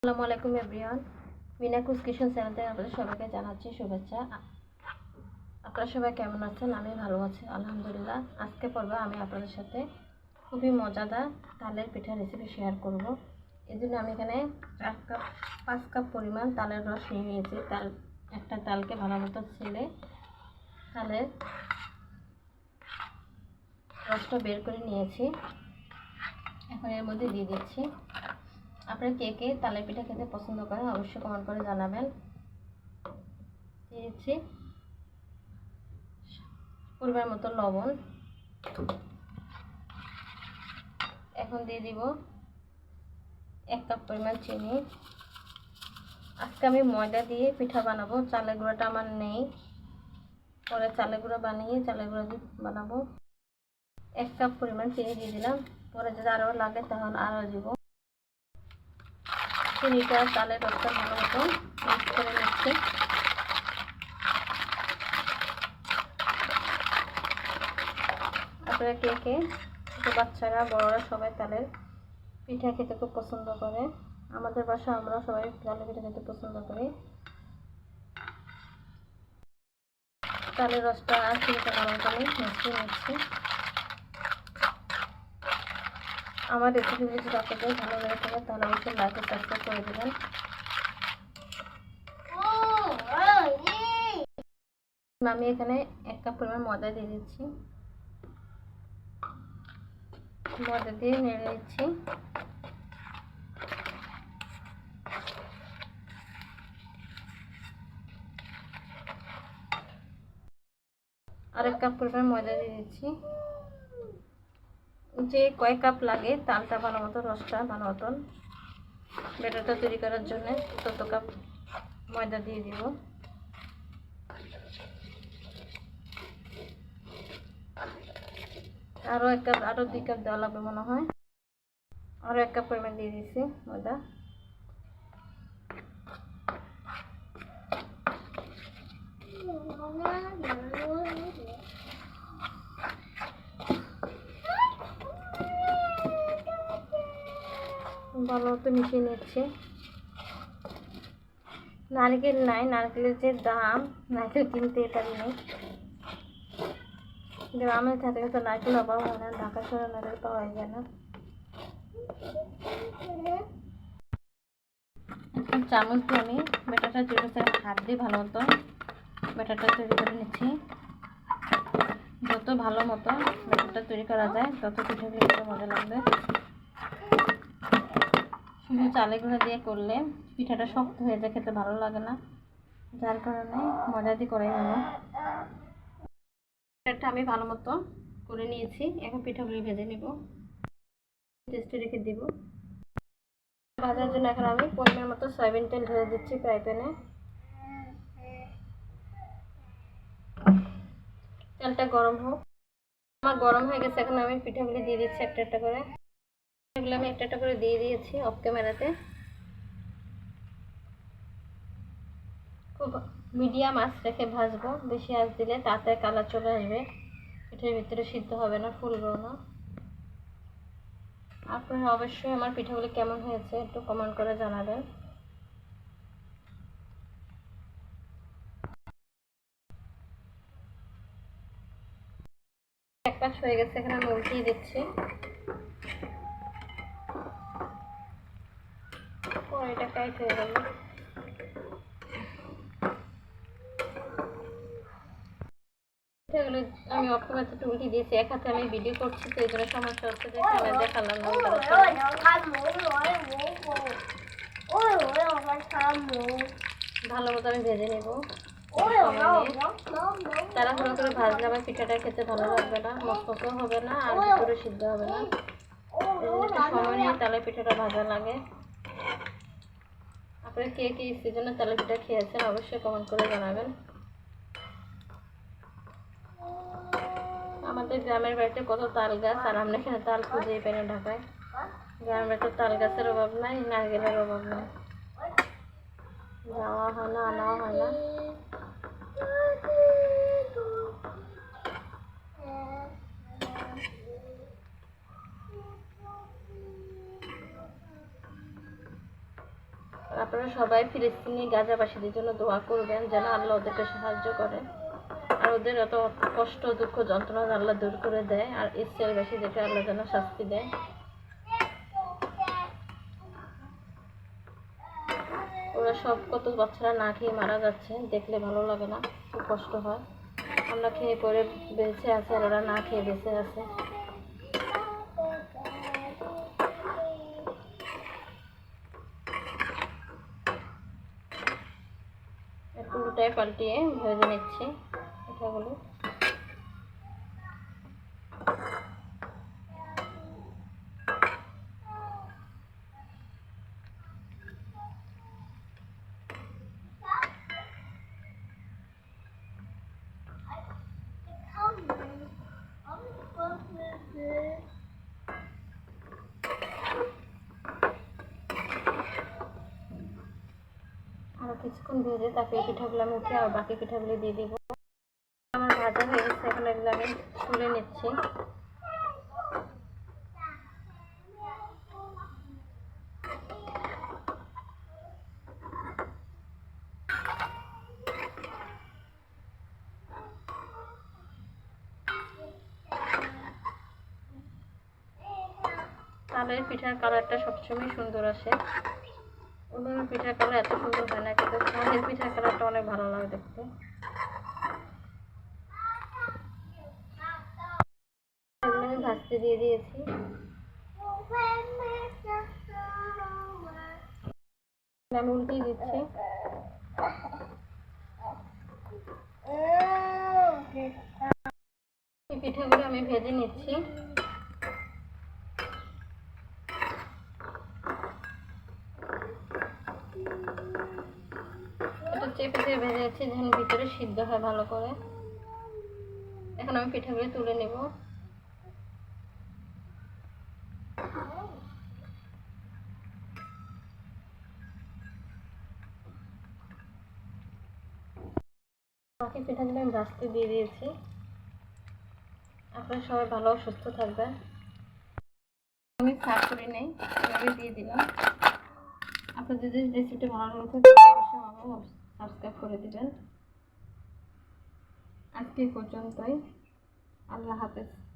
আসসালামু আলাইকুম, এভরিওয়ান। মিনা কুস কিশন চ্যানেল থেকে আপনাদের সবাইকে জানাচ্ছি শুভেচ্ছা। আপনারা সবাই কেমন আছেন? আমি ভালো আছি, আলহামদুলিল্লাহ। আজকে পর্বে আমি আপনাদের সাথে খুবই মজাদার তালের পিঠা রেসিপি শেয়ার করব। এই জন্য আমি এখানে চার কাপ, পাঁচ কাপ পরিমাণ তালের রস নিয়ে নিয়েছি। তাল, একটা তালকে ভালো মতো ছেলে তালের রসটা বের করে নিয়েছি। এখন এর মধ্যে দিয়ে দিচ্ছি। আপনারা কে কে তালের পিঠা খেতে পছন্দ করেন, অবশ্যই কমেন্ট করে জানাবেন। দিয়েছি পরিমাণ মতো লবণ। এখন দিয়ে দিব এক কাপ পরিমাণ চিনি। আজকে আমি ময়দা দিয়ে পিঠা বানাবো, চালের গুঁড়াটা আমার নেই। পরে চালের গুঁড়ো বানিয়ে চালের গুঁড়ো দিয়ে বানাবো। এক কাপ পরিমাণ চিনি দিয়ে দিলাম, পরে যদি আরও লাগে তখন আরও দিব। চিনিটা চালের রসটা ভালো মতো মিক্স করে নিচ্ছি। আপনারা কে কে ছোটো বাচ্চারা, বড়রা সবাই তালের পিঠা খেতে খুব পছন্দ করে। আমাদের বাসা আমরা সবাই তালের পিঠা খেতে পছন্দ করি। তালের রসটা আর চিনিটা গরম করে মিশিয়ে নিচ্ছি। আমার রেসিপিগুলি যদি আপনাদের ভালো লেগে থাকে তাহলে অবশ্যই লাইক ও সাবস্ক্রাইব করে দেবেন। আমি এখানে এক কাপ পরিমাণ ময়দা দিয়ে দিচ্ছি। ময়দা দিয়ে নেড়ে দিচ্ছি আর এক কাপ পরিমাণ ময়দা দিয়ে দিচ্ছি। যে কয়েক কাপ লাগে, তালটা ভালো মতো, রসটা ভালো মতন ব্যাটারটা তৈরি করার জন্য তত কাপ ময়দা দিয়ে দিব। আরও এক কাপ আরও দুই কাপ দেওয়া লাগবে মনে হয়। আরও এক কাপ পরিমাণ দিয়ে দিছি ময়দা। ভালো মতো মিশিয়ে নিচ্ছি। নারকেল নাই, নারকেলের যে দাম, নারকেল কিনতে পারি নেই। গ্রামে থাকলে তো নারকেল অভাব হয় না, ঢাকা শহরে নারকেল পাওয়া যায় না। চামচ দিয়ে আমি ব্যাটারটা তৈরি করতে হাত দিয়ে ভালো মতো ব্যাটারটা তৈরি করে নিচ্ছি। যত ভালো মতো ব্যাটারটা তৈরি করা যায়, তত খেতে মজা লাগবে। শুধু চালে গুঁড়া দিয়ে করলে পিঠাটা শক্ত হয়ে যায়, খেতে ভালো লাগে না। যার কারণে মজা দিয়ে করাই ভালো পিঠাটা আমি ভালো মতো করে নিয়েছি, এখন পিঠাগুলি ভেজে নেব। টেস্টে রেখে দিব। ভাজার জন্য এখন আমি পরিমাণ মতো সয়াবিন তেল ঢেলে দিচ্ছি ফ্রাই প্যানে। তেলটা গরম হোক। আমার গরম হয়ে গেছে, এখন আমি পিঠাগুলি দিয়ে দিচ্ছি একটা একটা করে। এগুলো আমি একটা একটা করে দিয়ে দিয়েছি অফ ক্যামেরাতে খুব মিডিয়াম আঁচ রেখে ভাজবো, বেশি আঁচ দিলে তাতে কালার চলে আসবে। পিঠের ভিতরে সিদ্ধ হবে না, ফুলবেও না। আপনারা অবশ্যই আমার পিঠাগুলি কেমন হয়েছে একটু কমেন্ট করে জানাবেন। এক পাশ হয়ে গেছে, এখানে আমি উল্টিয়ে দিচ্ছি। টাইট হয়ে গেল আমি ক্যামেরা থেকে দিয়েছি এক হাতে আমি ভিডিও করছি তো এই জন্য সমস্যা হচ্ছে যে ক্যামেরা দেখালাম ভালো মতো আমি ভেজে নেব তাড়াহুড়ো করে ভাজলে আমার পিঠাটা খেতে ভালো লাগবে না মস্তও হবে না আর ভিতরে সিদ্ধ হবে না একটু সময় নিয়ে তালে পিঠাটা ভাজা লাগে আপনারা কে কে সিজনের তালে পিঠা খেয়েছেন অবশ্যই কমেন্ট করে জানাবেন। আমাদের গ্রামের বাড়িতে কত তাল গাছ, আর আমরা এখানে তাল খুঁজেই পাই না ঢাকায়। গ্রামের বাড়িতে তাল গাছের অভাব নাই, নারকেলের অভাব নাই। যাওয়া হয় না, আনাও হয় না আপনারা সবাই ফিলিস্তিনি গাজাবাসীদের জন্য দোয়া করবেন যেন আল্লাহ ওদেরকে সাহায্য করে। আর ওদের এত কষ্ট, দুঃখ, যন্ত্রণা আল্লাহ দূর করে দেয়, আর ইসরায়েলবাসীদেরকে আল্লাহ যেন শাস্তি দেয়। ওরা সব কত বাচ্চারা না খেয়ে মারা যাচ্ছে, দেখলে ভালো লাগে না, খুব কষ্ট হয়। আমরা খেয়ে পরে বেঁচে আছে আর ওরা না খেয়ে বেঁচে আছে একটু উল্টায় পাল্টিয়ে ভেজে নিচ্ছি পিঠাগুলো আরও কিছুক্ষণ ভেজে তারপরে পিঠাগুলো আমি উঠে আর বাকি পিঠাগুলো দিয়ে দিব। আমার ভাজা হয়ে গেছে, এখন এগুলো আমি তুলে নিচ্ছি। তালের পিঠার কালারটা সবসময় সুন্দর আসে। অন্য পিঠার কালার এত সুন্দর হয় না, কিন্তু তালের পিঠার কালারটা অনেক ভালো লাগে দেখতে। আমি ভাজতে দিয়ে দিয়েছি। আমি উল্টিয়ে দিচ্ছি। পিঠাগুলো আমি ভেজে নিচ্ছি এটা চেপে যাচ্ছি যেন ভিতরে সিদ্ধ হয় ভালো করে। এখন আমি পিঠাগুলো তুলে নেব। বাকি পিঠাগুলো আমি ভাজতে দিয়ে দিয়েছি। আপনারা সবাই ভালো সুস্থ থাকবেন। আমি সার্ভ করে নেই দিয়ে দিলাম। আপনাদের যদি রেসিপিটা ভালো লাগে, অবশ্যই সাবস্ক্রাইব করে দিবেন। আজকে পর্যন্তই। আল্লাহ হাফেজ।